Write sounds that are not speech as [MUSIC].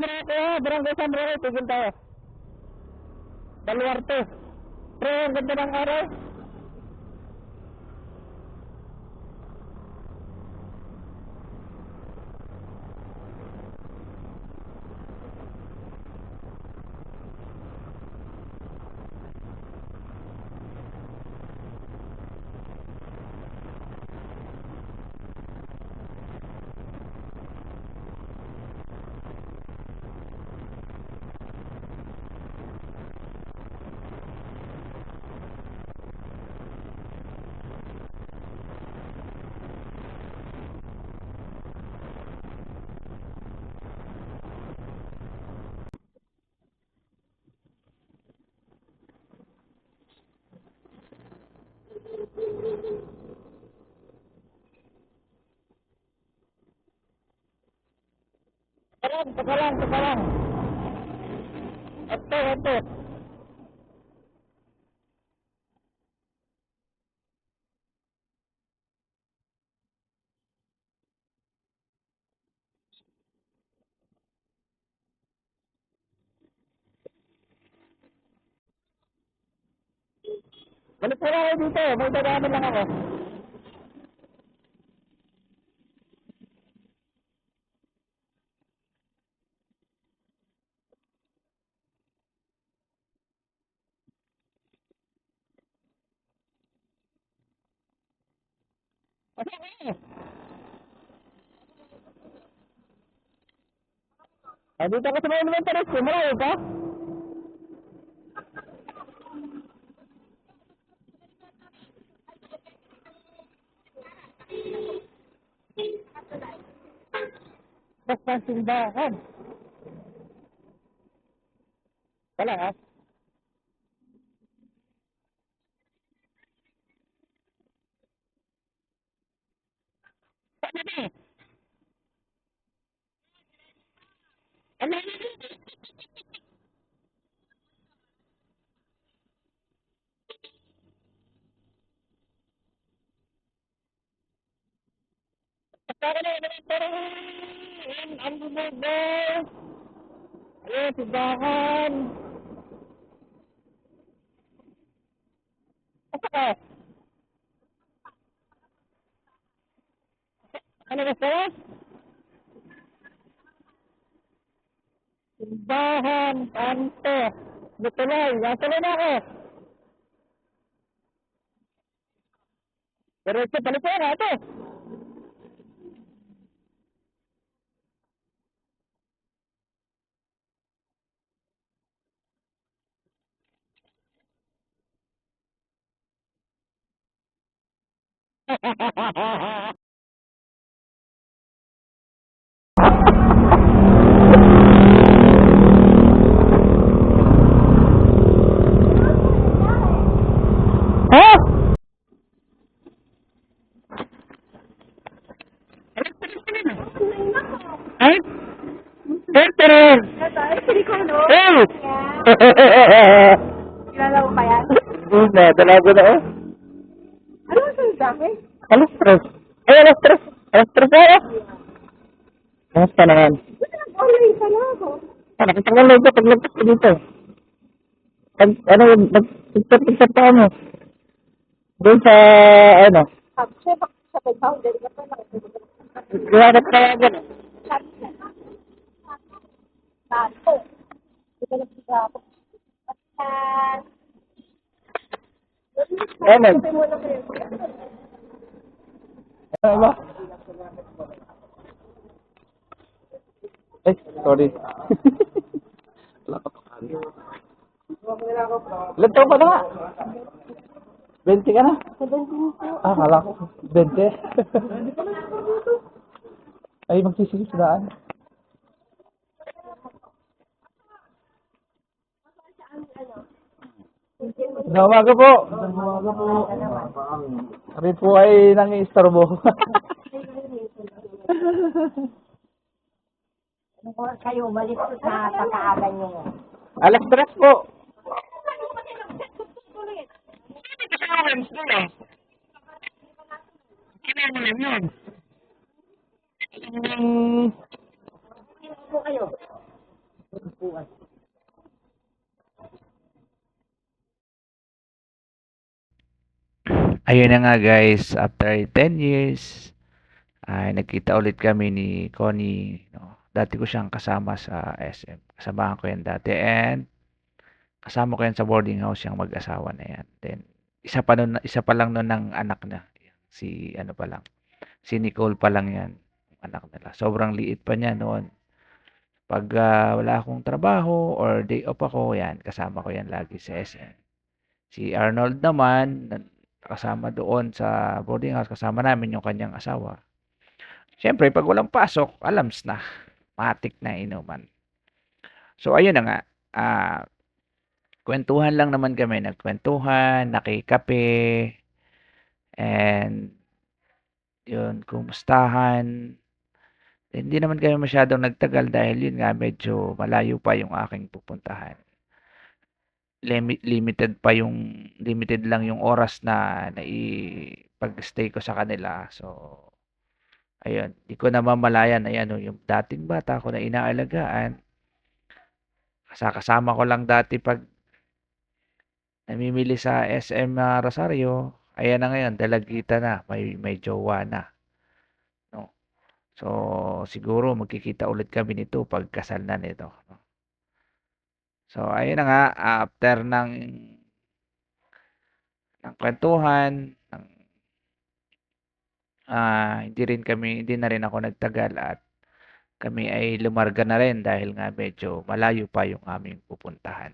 Merate? Barangay San Roque, tigil tayo. Baluarte. Pre, ganda ng araw. Teka lang, teka lang, teka lang. Ito, ito. Balik mo lang ako dito, may dadaanan lang ako. Ah, dito ako sa mga elementary school, malayo pa? Basta simbahan. Wala ha? Ano ba? Ano? Para na naman pero ang ang bumubo. Ayun, sibahan. Asa ka? Ano ba sa'yo? Simbahan, kanto. Butulay, nasa na ako. Pero ito, palit na ito. Peter! [LAUGHS] Ito, ay, silikano. Hey! Kilala mo ba yan? Hindi na, dalago na eh. Ano ang sunod sa akin? Alas tres. Ay, alas tres. Alas tres na eh. Kamusta naman? Buti nag-online ka na ako. Ah, nakitagal na ito pag lagpas ko dito. Pag, ano, nag-picture-picture pa mo. Doon sa, ano, bak sa pagkaw, dali ka pa yan. Tato. Hindi ka lang siya ako. At, na. Ano ba? Eh, sorry. [LAUGHS] Wala ka pa kami. Ilan taon ka na nga? 20 ka na? Ah, kala ko. 20? [LAUGHS] Ay, magsisigil sa daan. Umaga po. Umaga po. Kami po ay nangi-istorbo. Ano oras [LAUGHS] kayo umalis ko sa pagkaaga niyo? Alas tres po. Po kayo. Upuan. Ayun na nga guys, after 10 years, ay nagkita ulit kami ni Connie. No? Dati ko siyang kasama sa SM. Kasamahan ko yan dati. And kasama ko yan sa boarding house yung mag-asawa na yan. Then, isa pa, nun, isa pa lang nun ng anak niya. Si ano pa lang. Si Nicole pa lang yan. Anak nila. Sobrang liit pa niya noon. Pag ah, wala akong trabaho or day off ako, yan, kasama ko yan lagi sa SM. Si Arnold naman, kasama doon sa boarding house, kasama namin yung kanyang asawa. Siyempre, pag walang pasok, alams na. Matik na inuman. So, ayun na nga. Ah, kwentuhan lang naman kami. Nagkwentuhan, nakikape, and yun, kumustahan. Hindi naman kami masyadong nagtagal dahil yun nga, medyo malayo pa yung aking pupuntahan limi- limited pa yung limited lang yung oras na naipag-stay ko sa kanila. So, ayun, di ko na mamalayan na yan, oh, yung dating bata ko na inaalagaan. Kasa- Kasama ko lang dati pag namimili sa SM na Rosario. Ayan na ngayon, dalagita na, may, may jowa na. No? So, siguro magkikita ulit kami nito pag kasal na nito. So, ayun na nga, after ng ng kwentuhan, ng, ah, hindi rin kami, hindi na rin ako nagtagal at kami ay lumarga na rin dahil nga medyo malayo pa yung aming pupuntahan.